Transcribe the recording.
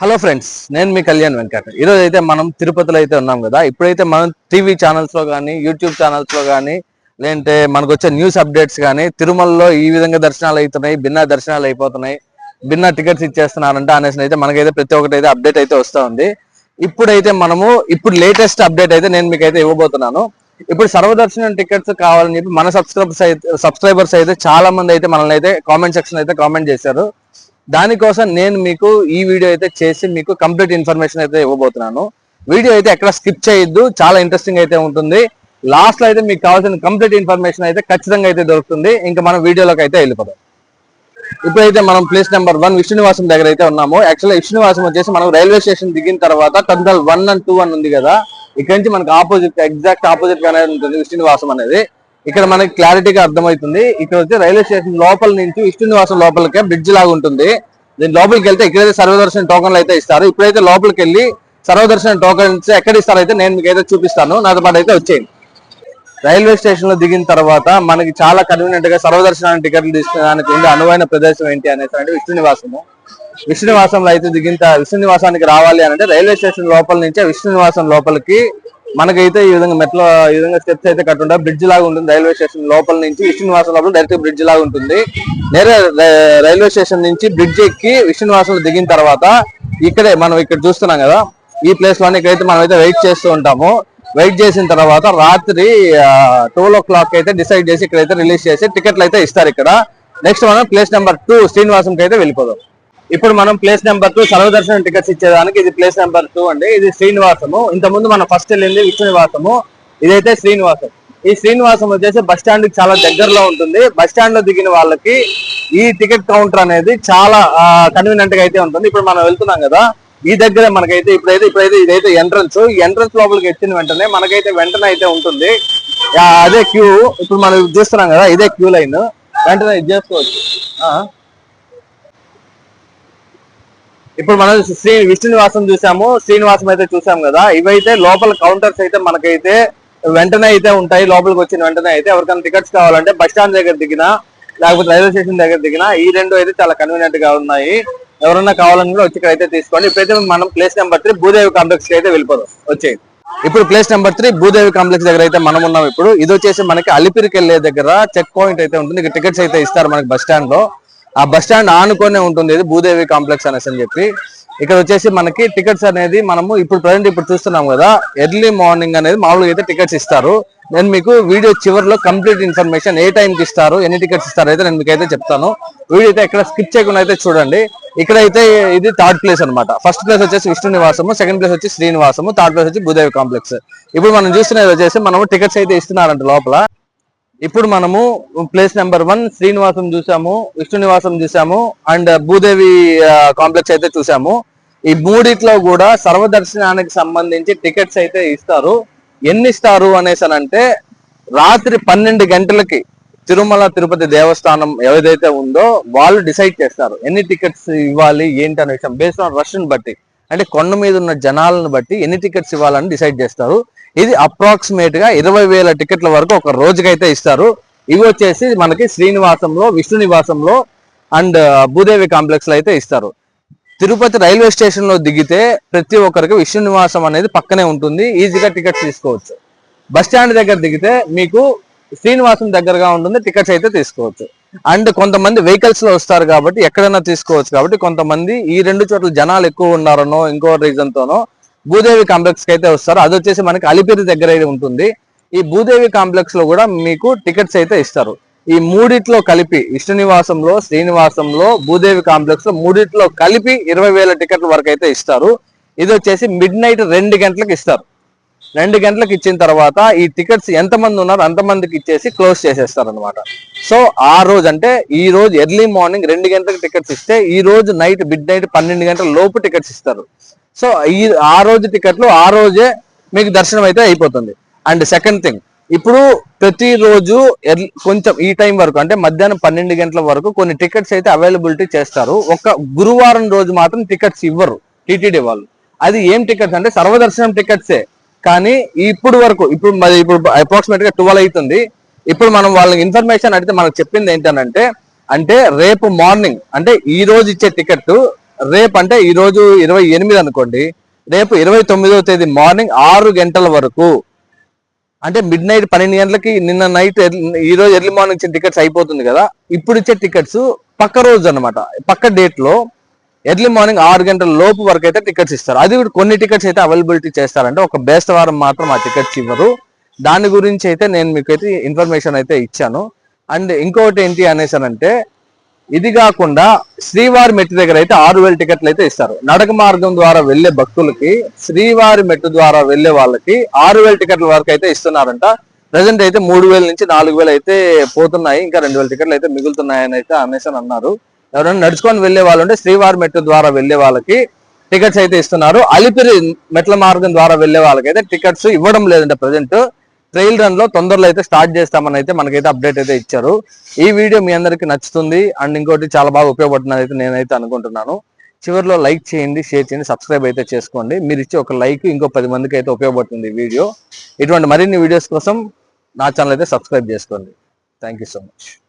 Hello friends నేను మీ కళ్యాణ్ వెంకట. ఈరోజు అయితే మనం తిరుపతిలో అయితే ఉన్నాం కదా. ఇప్పుడైతే మనం టీవీ ఛానల్స్లో కానీ యూట్యూబ్ ఛానల్స్లో కానీ లేదంటే మనకు వచ్చే న్యూస్ అప్డేట్స్ కానీ తిరుమలలో ఈ విధంగా దర్శనాలు అవుతున్నాయి భిన్న దర్శనాలు అయిపోతున్నాయి భిన్న టికెట్స్ ఇచ్చేస్తున్నారంట అనేసి అయితే మనకైతే ప్రతి ఒక్కటి అయితే అప్డేట్ అయితే వస్తూ ఉంది. ఇప్పుడైతే మనము ఇప్పుడు లేటెస్ట్ అప్డేట్ అయితే నేను మీకు అయితే ఇవ్వబోతున్నాను. ఇప్పుడు సర్వదర్శనం టికెట్స్ కావాలని చెప్పి మన సబ్స్క్రైబర్స్ అయితే సబ్స్క్రైబర్స్ అయితే చాలా మంది అయితే మనల్ని అయితే కామెంట్ సెక్షన్ అయితే కామెంట్ చేశారు. దానికోసం నేను మీకు ఈ వీడియో అయితే చేసి మీకు కంప్లీట్ ఇన్ఫర్మేషన్ అయితే ఇవ్వబోతున్నాను. వీడియో అయితే ఎక్కడ స్కిప్ చేయొద్దు చాలా ఇంట్రెస్టింగ్ అయితే ఉంటుంది. లాస్ట్లో అయితే మీకు కావాల్సిన కంప్లీట్ ఇన్ఫర్మేషన్ అయితే ఖచ్చితంగా అయితే దొరుకుతుంది. ఇంకా మనం వీడియోలోకి అయితే వెళ్ళిపోదాం. ఇప్పుడైతే మనం ప్లేస్ నెంబర్ వన్ విష్ణునివాసం దగ్గర అయితే ఉన్నాము. యాక్చువల్గా విష్ణునివాసం వచ్చేసి మనం రైల్వే స్టేషన్ దిగిన తర్వాత టర్మినల్ వన్ అండ్ టూ అని ఉంది కదా. ఇక్కడ నుంచి మనకు ఆపోజిట్ ఎగ్జాక్ట్ ఆపోజిట్ గానే ఉంటుంది విష్ణునివాసం అనేది. ఇక్కడ మనకి క్లారిటీగా అర్థమవుతుంది. ఇక్కడ వచ్చి రైల్వే స్టేషన్ లోపల నుంచి విష్ణునివాసం లోపలికే బ్రిడ్జ్ లాగా ఉంటుంది. దీని లోపలికి వెళ్తే ఇక్కడైతే సర్వదర్శన టోకన్లు అయితే ఇస్తారు. ఇప్పుడైతే లోపలికి వెళ్ళి సర్వదర్శన టోకన్స్ ఎక్కడ ఇస్తారో అయితే నేను మీకు అయితే చూపిస్తాను. నాతో పాటు అయితే వచ్చేయండి. రైల్వే స్టేషన్లో దిగిన తర్వాత మనకి చాలా కన్వీనియంట్గా సర్వదర్శనానికి టికెట్లు తీసుకోవడానికి ఉండే అనువైన ప్రదేశం ఏంటి అనేసి అంటే విష్ణునివాసము విష్ణునివాసంలో అయితే దిగిన త- విష్ణునివాసానికి రావాలి అని అంటే రైల్వే స్టేషన్ లోపల నుంచే విష్ణునివాసం లోపలికి మనకైతే ఈ విధంగా మెట్ల ఈ విధంగా స్టెప్స్ అయితే కట్టుంటా బ్రిడ్జ్ లాగా ఉంటుంది. రైల్వే స్టేషన్ లోపల నుంచి విష్ణునివాసం లోపల డైరెక్ట్ బ్రిడ్జ్ లాగా ఉంటుంది. నేరే రైల్వే స్టేషన్ నుంచి బ్రిడ్జ్ ఎక్కి విష్ణునివాసంలో దిగిన తర్వాత ఇక్కడే మనం ఇక్కడ చూస్తున్నాం కదా ఈ ప్లేస్లోనే ఇక్కడైతే మనం అయితే వెయిట్ చేస్తూ ఉంటాము. వెయిట్ చేసిన తర్వాత రాత్రి ట్వెల్వ్ ఓ క్లాక్ అయితే డిసైడ్ చేసి ఇక్కడైతే రిలీజ్ చేసి టికెట్లు అయితే ఇస్తారు ఇక్కడ. నెక్స్ట్ మనం ప్లేస్ నెంబర్ టూ శ్రీనివాసంకి అయితే వెళ్ళిపోదాం. ఇప్పుడు మనం ప్లేస్ నెంబర్ టూ సర్వదర్శనం టికెట్స్ ఇచ్చేదానికి ఇది ప్లేస్ నెంబర్ టూ అండి. ఇది శ్రీనివాసము. ఇంత ముందు మనం ఫస్ట్ వెళ్ళింది విష్ణునివాసము ఇదైతే శ్రీనివాసం. ఈ శ్రీనివాసం వచ్చేసి బస్ స్టాండ్కి చాలా దగ్గరలో ఉంటుంది. బస్ స్టాండ్లో దిగిన వాళ్ళకి ఈ టికెట్ కౌంటర్ అనేది చాలా కన్వీనియంట్గా అయితే ఉంటుంది. ఇప్పుడు మనం వెళ్తున్నాం కదా ఈ దగ్గర మనకైతే ఇప్పుడైతే ఇప్పుడైతే ఇదైతే ఎంట్రన్స్ ఎంట్రన్స్ లోపలికి వచ్చిన వెంటనే మనకైతే వెంటనే అయితే ఉంటుంది. అదే క్యూ ఇప్పుడు మనం చూస్తున్నాం కదా ఇదే క్యూ లైన్ వెంటనే ఇది చేసుకోవచ్చు. ఆ. ఇప్పుడు మనం శ్రీ విష్ణునివాసం చూసాము శ్రీనివాసం అయితే చూసాం కదా. ఇవైతే లోపల కౌంటర్స్ అయితే మనకైతే వెంటనే అయితే ఉంటాయి. లోపలికి వచ్చిన వెంటనే అయితే ఎవరికైనా టికెట్స్ కావాలంటే బస్ స్టాండ్ దగ్గర దిగినా లేకపోతే రైల్వే స్టేషన్ దగ్గర దిగినా ఈ రెండు అయితే చాలా కన్వీనియంట్గా ఉన్నాయి. ఎవరన్నా కావాలని కూడా వచ్చి ఇక్కడ అయితే తీసుకోండి. ఇప్పుడైతే మనం ప్లేస్ నెంబర్ త్రీ భూదేవి కాంప్లెక్స్కి అయితే వెళ్ళిపోదాం. వచ్చేది ఇప్పుడు place number three Bhudevi complex దగ్గర అయితే మనం ఉన్నాం ఇప్పుడు. ఇది వచ్చేసి మనకి అలిపిరికి వెళ్ళే దగ్గర చెక్ పాయింట్ అయితే ఉంటుంది. టికెట్స్ అయితే ఇస్తారు మనకి బస్ స్టాండ్లో. ఆ బస్ స్టాండ్ ఆనుకొనే ఉంటుంది. ఇది భూదేవి కాంప్లెక్స్ అనేసి అని చెప్పి. ఇక్కడ వచ్చేసి మనకి టికెట్స్ అనేది మనము ఇప్పుడు ప్రజెంట్ ఇప్పుడు చూస్తున్నాం కదా ఎర్లీ మార్నింగ్ అనేది మామూలుగా అయితే టికెట్స్ ఇస్తారు. నేను మీకు వీడియో చివరిలో కంప్లీట్ ఇన్ఫర్మేషన్ ఏ టైంకి ఇస్తారు ఎన్ని టికెట్స్ ఇస్తారు అయితే నేను మీకు అయితే చెప్తాను. వీడియో అయితే ఎక్కడ స్కిప్ చేయకుండా అయితే చూడండి. ఇక్కడ అయితే ఇది థర్డ్ ప్లేస్ అన్నమాట. ఫస్ట్ ప్లేస్ వచ్చేసి విష్ణు నివాసము సెకండ్ ప్లేస్ వచ్చి శ్రీనివాసము థర్డ్ ప్లేస్ వచ్చి భూదేవి కాంప్లెక్స్. ఇప్పుడు మనం చూస్తున్నది వచ్చేసి మనము టికెట్స్ అయితే ఇస్తున్నారంట లోపల. ఇప్పుడు మనము ప్లేస్ నెంబర్ వన్ శ్రీనివాసం చూసాము విష్ణు నివాసం చూసాము అండ్ భూదేవి కాంప్లెక్స్ అయితే చూసాము. ఈ మూడిట్లో కూడా సర్వదర్శనానికి సంబంధించి టికెట్స్ అయితే ఇస్తారు. ఎన్ని ఇస్తారు అనేసి అని అంటే రాత్రి పన్నెండు గంటలకి తిరుమల తిరుపతి దేవస్థానం ఏదైతే ఉందో వాళ్ళు డిసైడ్ చేస్తారు. ఎన్ని టికెట్స్ ఇవ్వాలి ఏంటి అనే విషయం. బేస్డ్ ఆన్ రష్ బట్టి అంటే కొండ మీద ఉన్న జనాలను బట్టి ఎన్ని టికెట్స్ ఇవ్వాలని డిసైడ్ చేస్తారు. ఇది అప్రాక్సిమేట్గా ఇరవై వేల టికెట్ల వరకు ఒక రోజుకైతే ఇస్తారు. ఇవి వచ్చేసి మనకి శ్రీనివాసంలో విష్ణు నివాసంలో అండ్ భూదేవి కాంప్లెక్స్లో అయితే ఇస్తారు. తిరుపతి రైల్వే స్టేషన్లో దిగితే ప్రతి ఒక్కరికి విష్ణు నివాసం అనేది పక్కనే ఉంటుంది. ఈజీగా టికెట్స్ తీసుకోవచ్చు. బస్ స్టాండ్ దగ్గర దిగితే మీకు శ్రీనివాసం దగ్గరగా ఉంటుంది టికెట్స్ అయితే తీసుకోవచ్చు. అండ్ కొంతమంది వెహికల్స్లో వస్తారు కాబట్టి ఎక్కడైనా తీసుకోవచ్చు కాబట్టి కొంతమంది ఈ రెండు చోట్ల జనాలు ఎక్కువ ఉన్నారనో ఇంకో రీజన్ తోనో భూదేవి కాంప్లెక్స్కి అయితే వస్తారు. అది వచ్చేసి మనకి అలిపిరి దగ్గర అయితే ఉంటుంది. ఈ భూదేవి కాంప్లెక్స్లో కూడా మీకు టికెట్స్ అయితే ఇస్తారు. ఈ మూడిట్లో కలిపి విష్ణు శ్రీనివాసంలో భూదేవి కాంప్లెక్స్లో మూడిట్లో కలిపి ఇరవై వేల టికెట్ల వరకు అయితే ఇస్తారు. ఇది వచ్చేసి మిడ్ నైట్ రెండు గంటలకు ఇస్తారు. రెండు గంటలకు ఇచ్చిన తర్వాత ఈ టికెట్స్ ఎంతమంది ఉన్నారో ఉన్నారు అంతమందికి ఇచ్చేసి క్లోజ్ చేసేస్తారు అనమాట సో ఆ రోజు అంటే ఈ రోజు ఎర్లీ మార్నింగ్ రెండు గంటలకు టికెట్స్ ఇస్తే ఈ రోజు నైట్ మిడ్ నైట్ పన్నెండు గంటల లోపు టికెట్స్ ఇస్తారు. సో ఈ ఆ రోజు టికెట్లు ఆ రోజే మీకు దర్శనం అయితే అయిపోతుంది. అండ్ సెకండ్ థింగ్ ఇప్పుడు ప్రతిరోజు కొంచెం ఈ టైం వరకు అంటే మధ్యాహ్నం పన్నెండు గంటల వరకు కొన్ని టికెట్స్ అయితే అవైలబిలిటీ చేస్తారు. ఒక గురువారం రోజు మాత్రం టికెట్స్ ఇవ్వరు టీటీడీ వాళ్ళు. అది ఏం టికెట్స్ అంటే సర్వదర్శనం టికెట్సే కానీ ఇప్పుడు వరకు ఇప్పుడు మరి ఇప్పుడు అప్రాక్సిమేట్గా ట్వెల్వ్ అవుతుంది. ఇప్పుడు మనం వాళ్ళకి ఇన్ఫర్మేషన్ అడిగితే మనకు చెప్పింది ఏంటనంటే అంటే రేపు మార్నింగ్ అంటే ఈ రోజు ఇచ్చే టికెట్ రేపు అంటే ఈ రోజు ఇరవై ఎనిమిది అనుకోండి రేపు ఇరవై తొమ్మిదవ తేదీ మార్నింగ్ ఆరు గంటల వరకు. అంటే మిడ్ నైట్ పన్నెండు గంటలకి నిన్న నైట్ ఈ రోజు ఎర్లీ మార్నింగ్ ఇచ్చిన టికెట్స్ అయిపోతుంది కదా. ఇప్పుడు ఇచ్చే టికెట్స్ పక్క రోజు అన్నమాట పక్క డేట్లో ఎర్లీ మార్నింగ్ ఆరు గంటల లోపు వరకు అయితే టికెట్స్ ఇస్తారు. అది కూడా కొన్ని టికెట్స్ అయితే అవైలబిలిటీ చేస్తారంటే ఒక బేస్తవారం మాత్రం ఆ టికెట్స్ ఇవ్వరు. దాని గురించి అయితే నేను మీకు అయితే ఇన్ఫర్మేషన్ అయితే ఇచ్చాను. అండ్ ఇంకొకటి ఏంటి అనేసానంటే ఇది కాకుండా శ్రీవారి మెట్టు దగ్గర అయితే ఆరు వేల టికెట్లు అయితే ఇస్తారు. నడక మార్గం ద్వారా వెళ్ళే భక్తులకి శ్రీవారి మెట్టు ద్వారా వెళ్ళే వాళ్ళకి ఆరు వేల టికెట్ల వరకు అయితే ఇస్తున్నారంట. ప్రజెంట్ అయితే మూడు వేల నుంచి నాలుగు వేలు అయితే పోతున్నాయి. ఇంకా రెండు వేల టికెట్లు అయితే మిగులుతున్నాయని అయితే అనేసి అని అన్నారు. ఎవరైనా నడుచుకొని వెళ్ళే వాళ్ళు ఉంటే శ్రీవారి మెట్టు ద్వారా వెళ్ళే వాళ్ళకి టికెట్స్ అయితే ఇస్తున్నారు. అలిపిరి మెట్ల మార్గం ద్వారా వెళ్ళే వాళ్ళకి అయితే టికెట్స్ ఇవ్వడం లేదంటే ప్రజెంట్. ట్రైల్ రన్లో తొందరలో అయితే స్టార్ట్ చేస్తామని అయితే మనకైతే అప్డేట్ అయితే ఇచ్చారు. ఈ వీడియో మీ అందరికి నచ్చుతుంది. అండ్ ఇంకోటి చాలా బాగా ఉపయోగపడుతుంది అయితే నేనైతే అనుకుంటున్నాను. చివరిలో లైక్ చేయండి షేర్ చేయండి సబ్స్క్రైబ్ అయితే చేసుకోండి. మీరు ఇచ్చే ఒక లైక్ ఇంకో పది మందికి అయితే ఉపయోగపడుతుంది ఈ వీడియో. ఇటువంటి మరిన్ని వీడియోస్ కోసం నా ఛానల్ అయితే సబ్స్క్రైబ్ చేసుకోండి. Thank so much.